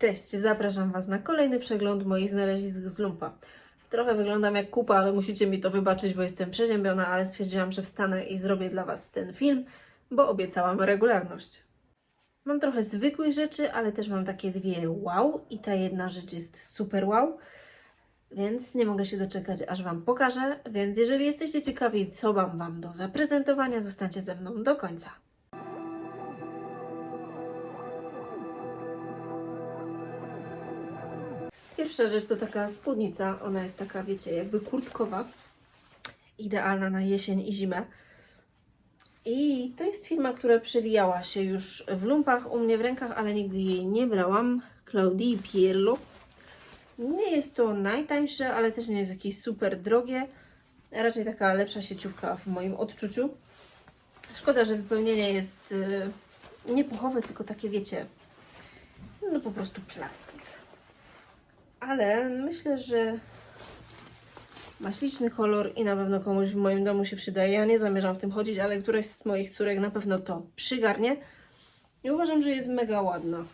Cześć, zapraszam Was na kolejny przegląd moich znalezisk z lumpa. Trochę wyglądam jak kupa, ale musicie mi to wybaczyć, bo jestem przeziębiona, ale stwierdziłam, że wstanę i zrobię dla Was ten film, bo obiecałam regularność. Mam trochę zwykłych rzeczy, ale też mam takie dwie wow i ta jedna rzecz jest super wow, więc nie mogę się doczekać, aż Wam pokażę. Więc jeżeli jesteście ciekawi, co mam Wam do zaprezentowania, zostańcie ze mną do końca. Pierwsza rzecz to taka spódnica. Ona jest taka, wiecie, jakby kurtkowa. Idealna na jesień i zimę. I to jest firma, która przewijała się już w lumpach u mnie w rękach, ale nigdy jej nie brałam. Claudie Pierlo. Nie jest to najtańsze, ale też nie jest jakieś super drogie. Raczej taka lepsza sieciówka w moim odczuciu. Szkoda, że wypełnienie jest yy, nie puchowe, tylko takie, wiecie, no po prostu plastik ale myślę, że ma śliczny kolor i na pewno komuś w moim domu się przydaje. Ja nie zamierzam w tym chodzić, ale któraś z moich córek na pewno to przygarnie. I uważam, że jest mega ładna.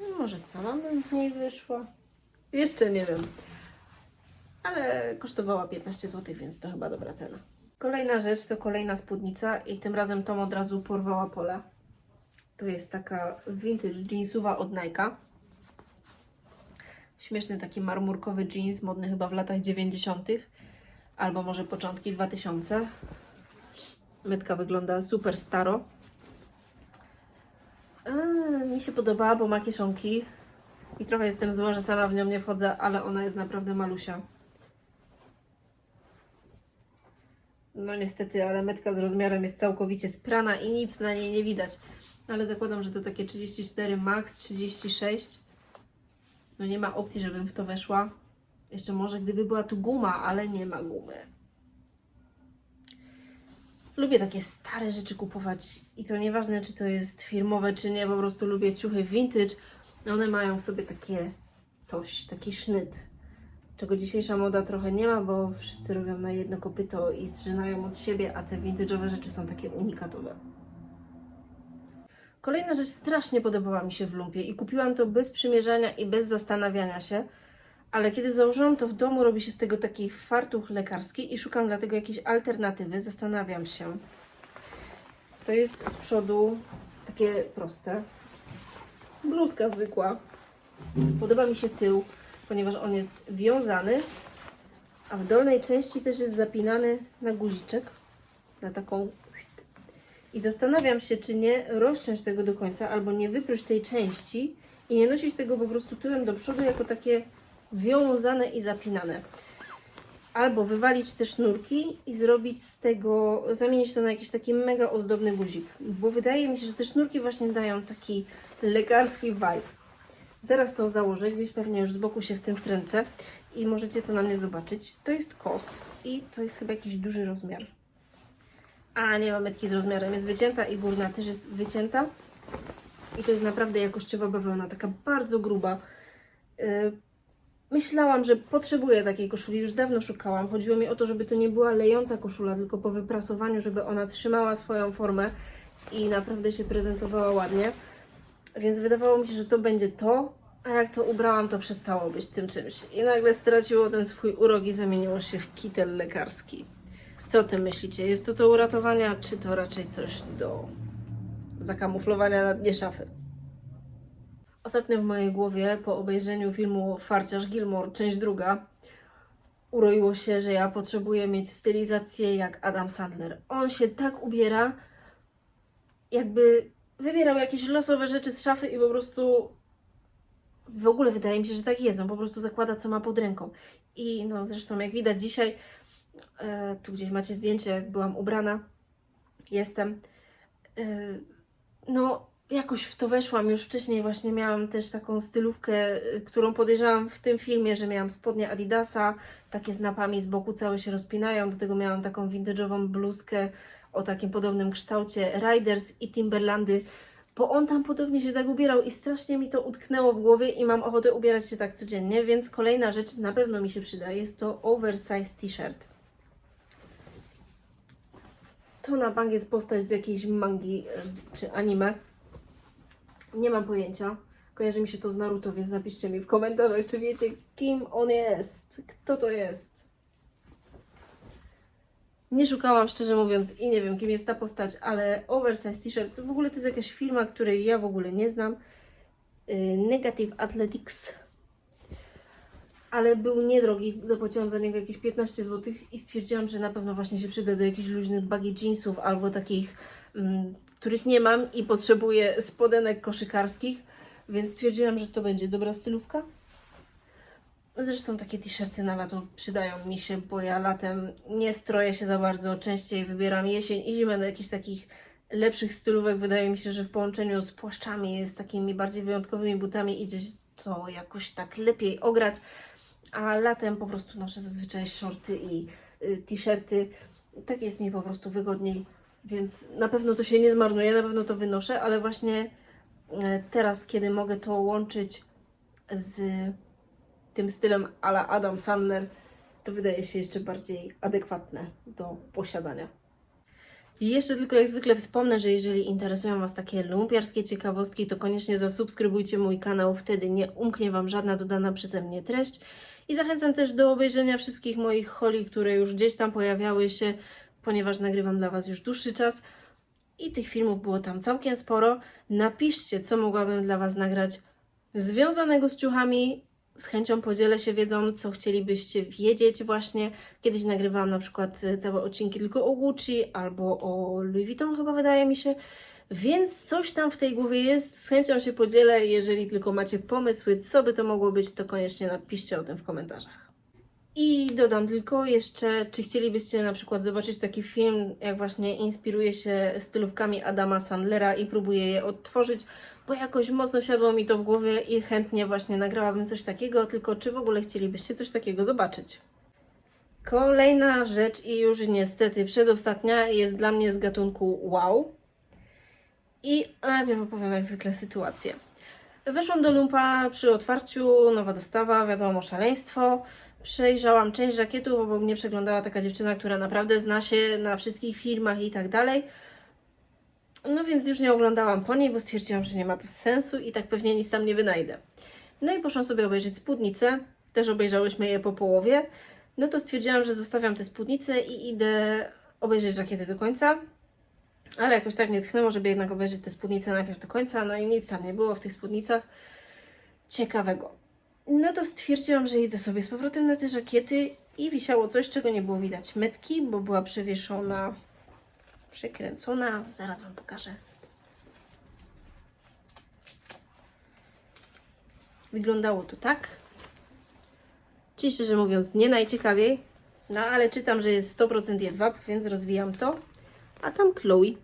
No, Może sama bym w niej wyszła. Jeszcze nie wiem. Ale kosztowała 15 zł, więc to chyba dobra cena. Kolejna rzecz to kolejna spódnica i tym razem Tom od razu porwała pole. To jest taka vintage jeansuwa od Nike'a. Śmieszny taki marmurkowy jeans, modny chyba w latach 90. albo może początki 2000. Metka wygląda super staro. Mi się podobała, bo ma kieszonki i trochę jestem zła, że sama w nią nie wchodzę, ale ona jest naprawdę malusia. No niestety, ale metka z rozmiarem jest całkowicie sprana i nic na niej nie widać. Ale zakładam, że to takie 34 max, 36. No nie ma opcji, żebym w to weszła. Jeszcze może gdyby była tu guma, ale nie ma gumy. Lubię takie stare rzeczy kupować i to nieważne, czy to jest firmowe, czy nie, po prostu lubię ciuchy vintage. One mają w sobie takie coś, taki sznyt, czego dzisiejsza moda trochę nie ma, bo wszyscy robią na jedno kopyto i zżynają od siebie, a te vintage'owe rzeczy są takie unikatowe. Kolejna rzecz strasznie podobała mi się w lumpie i kupiłam to bez przymierzania i bez zastanawiania się, ale kiedy założyłam to w domu, robi się z tego taki fartuch lekarski i szukam dlatego jakiejś alternatywy. Zastanawiam się. To jest z przodu takie proste. Bluzka zwykła. Podoba mi się tył, ponieważ on jest wiązany, a w dolnej części też jest zapinany na guziczek, na taką i zastanawiam się, czy nie rozciąć tego do końca, albo nie wypróć tej części i nie nosić tego po prostu tyłem do przodu jako takie wiązane i zapinane. Albo wywalić te sznurki i zrobić z tego, zamienić to na jakiś taki mega ozdobny guzik. Bo wydaje mi się, że te sznurki właśnie dają taki lekarski vibe. Zaraz to założę, gdzieś pewnie już z boku się w tym wkręcę i możecie to na mnie zobaczyć. To jest kos i to jest chyba jakiś duży rozmiar. A, nie ma metki z rozmiarem. Jest wycięta i górna też jest wycięta. I to jest naprawdę jakościowa bawełna, taka bardzo gruba. Yy, myślałam, że potrzebuję takiej koszuli, już dawno szukałam. Chodziło mi o to, żeby to nie była lejąca koszula, tylko po wyprasowaniu, żeby ona trzymała swoją formę i naprawdę się prezentowała ładnie. Więc wydawało mi się, że to będzie to, a jak to ubrałam, to przestało być tym czymś. I nagle straciło ten swój urok i zamieniło się w kitel lekarski. Co o tym myślicie? Jest to do uratowania, czy to raczej coś do zakamuflowania na dnie szafy? Ostatnio w mojej głowie, po obejrzeniu filmu Farciarz Gilmore, część druga, uroiło się, że ja potrzebuję mieć stylizację jak Adam Sandler. On się tak ubiera, jakby wybierał jakieś losowe rzeczy z szafy i po prostu w ogóle wydaje mi się, że tak jest. On po prostu zakłada, co ma pod ręką. I no zresztą, jak widać dzisiaj, e, tu gdzieś macie zdjęcie, jak byłam ubrana, jestem. E, no, jakoś w to weszłam. Już wcześniej właśnie miałam też taką stylówkę, e, którą podejrzewam w tym filmie, że miałam spodnie Adidasa, takie z napami z boku całe się rozpinają. Do tego miałam taką vintage'ową bluzkę o takim podobnym kształcie Riders i Timberlandy, bo on tam podobnie się tak ubierał i strasznie mi to utknęło w głowie i mam ochotę ubierać się tak codziennie, więc kolejna rzecz na pewno mi się przyda, jest to oversize t-shirt. To na bank jest postać z jakiejś mangi e, czy anime. Nie mam pojęcia. Kojarzy mi się to z Naruto, więc napiszcie mi w komentarzach, czy wiecie, kim on jest. Kto to jest. Nie szukałam, szczerze mówiąc, i nie wiem, kim jest ta postać, ale Oversize T-shirt, w ogóle to jest jakaś firma, której ja w ogóle nie znam. Yy, Negative Athletics. Ale był niedrogi, zapłaciłam za niego jakieś 15 zł i stwierdziłam, że na pewno właśnie się przyda do jakichś luźnych baggy jeansów albo takich, mm, których nie mam i potrzebuję spodenek koszykarskich, więc stwierdziłam, że to będzie dobra stylówka. Zresztą takie t-shirty na lato przydają mi się, bo ja latem nie stroję się za bardzo. Częściej wybieram jesień i zimę do jakichś takich lepszych stylówek. Wydaje mi się, że w połączeniu z płaszczami, z takimi bardziej wyjątkowymi butami idzie to jakoś tak lepiej ograć. A latem po prostu noszę zazwyczaj shorty i y, t-shirty. Tak jest mi po prostu wygodniej, więc na pewno to się nie zmarnuje, na pewno to wynoszę, ale właśnie e, teraz, kiedy mogę to łączyć z tym stylem ala Adam Sandler, to wydaje się jeszcze bardziej adekwatne do posiadania. I jeszcze tylko jak zwykle wspomnę, że jeżeli interesują Was takie lumpiarskie ciekawostki, to koniecznie zasubskrybujcie mój kanał, wtedy nie umknie Wam żadna dodana przeze mnie treść. I zachęcam też do obejrzenia wszystkich moich holi, które już gdzieś tam pojawiały się, ponieważ nagrywam dla Was już dłuższy czas. I tych filmów było tam całkiem sporo. Napiszcie, co mogłabym dla Was nagrać związanego z ciuchami. Z chęcią podzielę się wiedzą, co chcielibyście wiedzieć właśnie. Kiedyś nagrywałam na przykład całe odcinki tylko o Gucci albo o Louis Vuitton chyba wydaje mi się. Więc coś tam w tej głowie jest. Z chęcią się podzielę. Jeżeli tylko macie pomysły, co by to mogło być, to koniecznie napiszcie o tym w komentarzach. I dodam tylko jeszcze, czy chcielibyście na przykład zobaczyć taki film, jak właśnie inspiruje się stylówkami Adama Sandlera i próbuje je odtworzyć, bo jakoś mocno siadło mi to w głowie i chętnie właśnie nagrałabym coś takiego, tylko czy w ogóle chcielibyście coś takiego zobaczyć? Kolejna rzecz i już niestety przedostatnia jest dla mnie z gatunku wow. I najpierw opowiem jak zwykle sytuację. Weszłam do lumpa przy otwarciu, nowa dostawa, wiadomo, szaleństwo. Przejrzałam część żakietów, obok mnie przeglądała taka dziewczyna, która naprawdę zna się na wszystkich firmach i tak dalej. No więc już nie oglądałam po niej, bo stwierdziłam, że nie ma to sensu i tak pewnie nic tam nie wynajdę. No i poszłam sobie obejrzeć spódnicę, też obejrzałyśmy je po połowie. No to stwierdziłam, że zostawiam te spódnice i idę obejrzeć żakiety do końca. Ale jakoś tak mnie tchnęło, żeby jednak obejrzeć te spódnice najpierw do końca, no i nic tam nie było w tych spódnicach ciekawego. No to stwierdziłam, że idę sobie z powrotem na te żakiety i wisiało coś, czego nie było widać metki, bo była przewieszona, przekręcona. Zaraz Wam pokażę. Wyglądało to tak. Czyli szczerze mówiąc, nie najciekawiej. No ale czytam, że jest 100% jedwab, więc rozwijam to. A tam Chloe.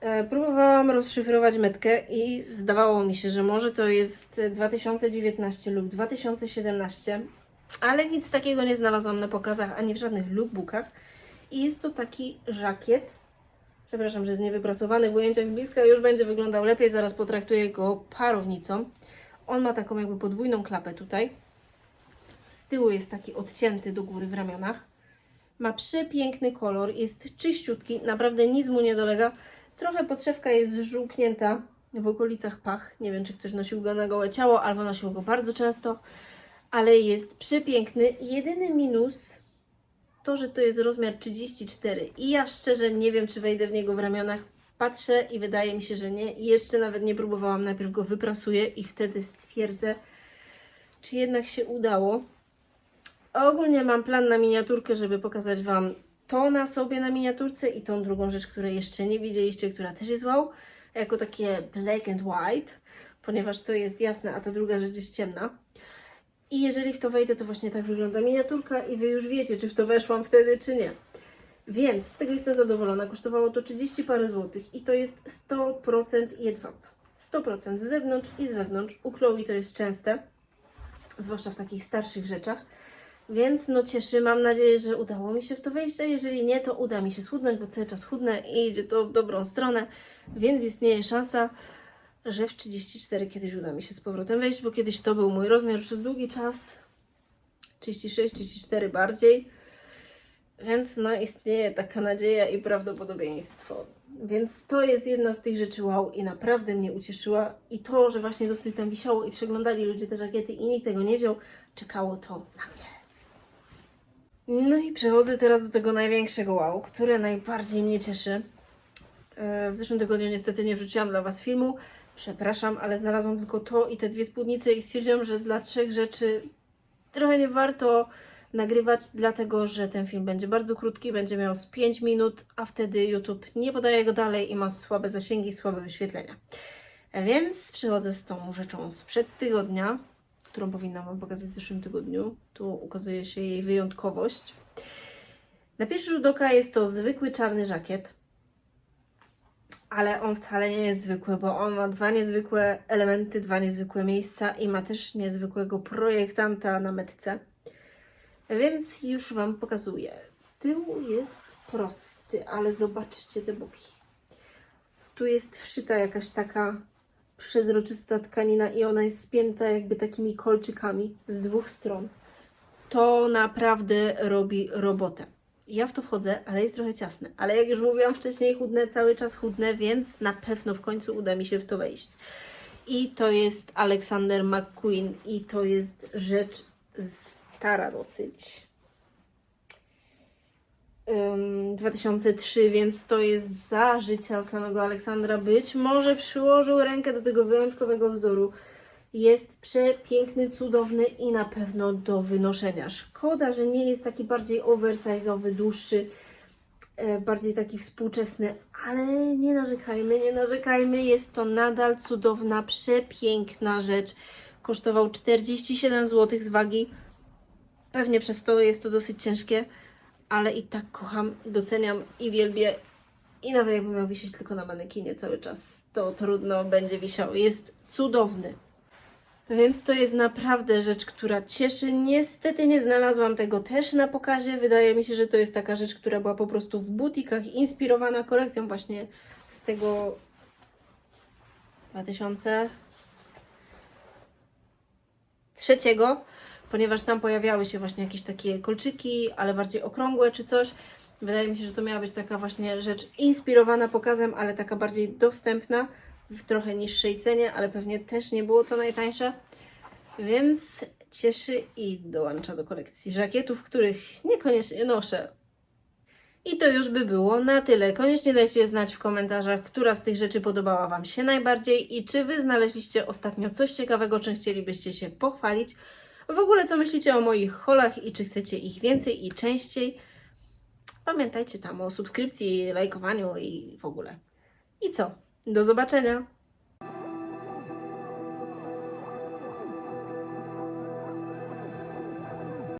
E, Próbowałam rozszyfrować metkę i zdawało mi się, że może to jest 2019 lub 2017, ale nic takiego nie znalazłam na pokazach ani w żadnych lookbookach. I jest to taki żakiet. Przepraszam, że jest niewyprasowany. W ujęciach z bliska już będzie wyglądał lepiej. Zaraz potraktuję go parownicą. On ma taką jakby podwójną klapę tutaj. Z tyłu jest taki odcięty do góry w ramionach. Ma przepiękny kolor, jest czyściutki, naprawdę nic mu nie dolega. Trochę podszewka jest zżółknięta w okolicach pach. Nie wiem, czy ktoś nosił go na gołe ciało, albo nosił go bardzo często, ale jest przepiękny. Jedyny minus to, że to jest rozmiar 34 i ja szczerze nie wiem, czy wejdę w niego w ramionach. Patrzę i wydaje mi się, że nie. Jeszcze nawet nie próbowałam, najpierw go wyprasuję i wtedy stwierdzę, czy jednak się udało. Ogólnie mam plan na miniaturkę, żeby pokazać Wam to na sobie na miniaturce i tą drugą rzecz, której jeszcze nie widzieliście, która też jest wow, jako takie black and white, ponieważ to jest jasne, a ta druga rzecz jest ciemna. I jeżeli w to wejdę, to właśnie tak wygląda miniaturka i Wy już wiecie, czy w to weszłam wtedy, czy nie. Więc z tego jestem zadowolona. Kosztowało to 30 parę złotych i to jest 100% jedwab. 100% z zewnątrz i z wewnątrz. U Chloe to jest częste, zwłaszcza w takich starszych rzeczach. Więc no cieszy, mam nadzieję, że udało mi się w to wejść, a jeżeli nie, to uda mi się schudnąć, bo cały czas chudnę i idzie to w dobrą stronę, więc istnieje szansa, że w 34 kiedyś uda mi się z powrotem wejść, bo kiedyś to był mój rozmiar przez długi czas, 36, 34 bardziej, więc no istnieje taka nadzieja i prawdopodobieństwo. Więc to jest jedna z tych rzeczy wow i naprawdę mnie ucieszyła. I to, że właśnie dosyć tam wisiało i przeglądali ludzie te żakiety i nikt tego nie wziął, czekało to na mnie. No i przechodzę teraz do tego największego wow, które najbardziej mnie cieszy. E, W zeszłym tygodniu niestety nie wrzuciłam dla Was filmu. Przepraszam, ale znalazłam tylko to i te dwie spódnice i stwierdziłam, że dla trzech rzeczy trochę nie warto nagrywać, dlatego że ten film będzie bardzo krótki, będzie miał z 5 minut, a wtedy YouTube nie podaje go dalej i ma słabe zasięgi, słabe wyświetlenia. E, Więc przychodzę z tą rzeczą sprzed tygodnia, którą powinnam Wam pokazać w zeszłym tygodniu. Tu ukazuje się jej wyjątkowość. Na pierwszy rzut oka jest to zwykły czarny żakiet, ale on wcale nie jest zwykły, bo on ma dwa niezwykłe elementy, dwa niezwykłe miejsca i ma też niezwykłego projektanta na metce. Więc już Wam pokazuję. Tył jest prosty, ale zobaczcie te boki. Tu jest wszyta jakaś taka przezroczysta tkanina i ona jest spięta jakby takimi kolczykami z dwóch stron. To naprawdę robi robotę. Ja w to wchodzę, ale jest trochę ciasne. Ale jak już mówiłam wcześniej, chudnę cały czas chudnę, więc na pewno w końcu uda mi się w to wejść. I to jest Alexander McQueen i to jest rzecz stara dosyć. Ym, 2003, więc to jest za życia samego Aleksandra. Być może przyłożył rękę do tego wyjątkowego wzoru. Jest przepiękny, cudowny i na pewno do wynoszenia. Szkoda, że nie jest taki bardziej oversize'owy, dłuższy, e, bardziej taki współczesny, ale nie narzekajmy, nie narzekajmy. Jest to nadal cudowna, przepiękna rzecz. Kosztował 47 zł z wagi. Pewnie przez to jest to dosyć ciężkie, ale i tak kocham, doceniam i wielbię. I nawet jakby miał wisieć tylko na manekinie cały czas, to trudno będzie wisiał. Jest cudowny. Więc to jest naprawdę rzecz, która cieszy. Niestety nie znalazłam tego też na pokazie. Wydaje mi się, że to jest taka rzecz, która była po prostu w butikach, inspirowana kolekcją właśnie z tego 2000 trzeciego, ponieważ tam pojawiały się właśnie jakieś takie kolczyki, ale bardziej okrągłe czy coś. Wydaje mi się, że to miała być taka właśnie rzecz inspirowana pokazem, ale taka bardziej dostępna w trochę niższej cenie, ale pewnie też nie było to najtańsze. Więc cieszy i dołącza do kolekcji żakietów, których niekoniecznie noszę. I to już by było na tyle. Koniecznie dajcie znać w komentarzach, która z tych rzeczy podobała Wam się najbardziej i czy Wy znaleźliście ostatnio coś ciekawego, czym chcielibyście się pochwalić. W ogóle co myślicie o moich holach i czy chcecie ich więcej i częściej. Pamiętajcie tam o subskrypcji, lajkowaniu i w ogóle. I co? Do zobaczenia!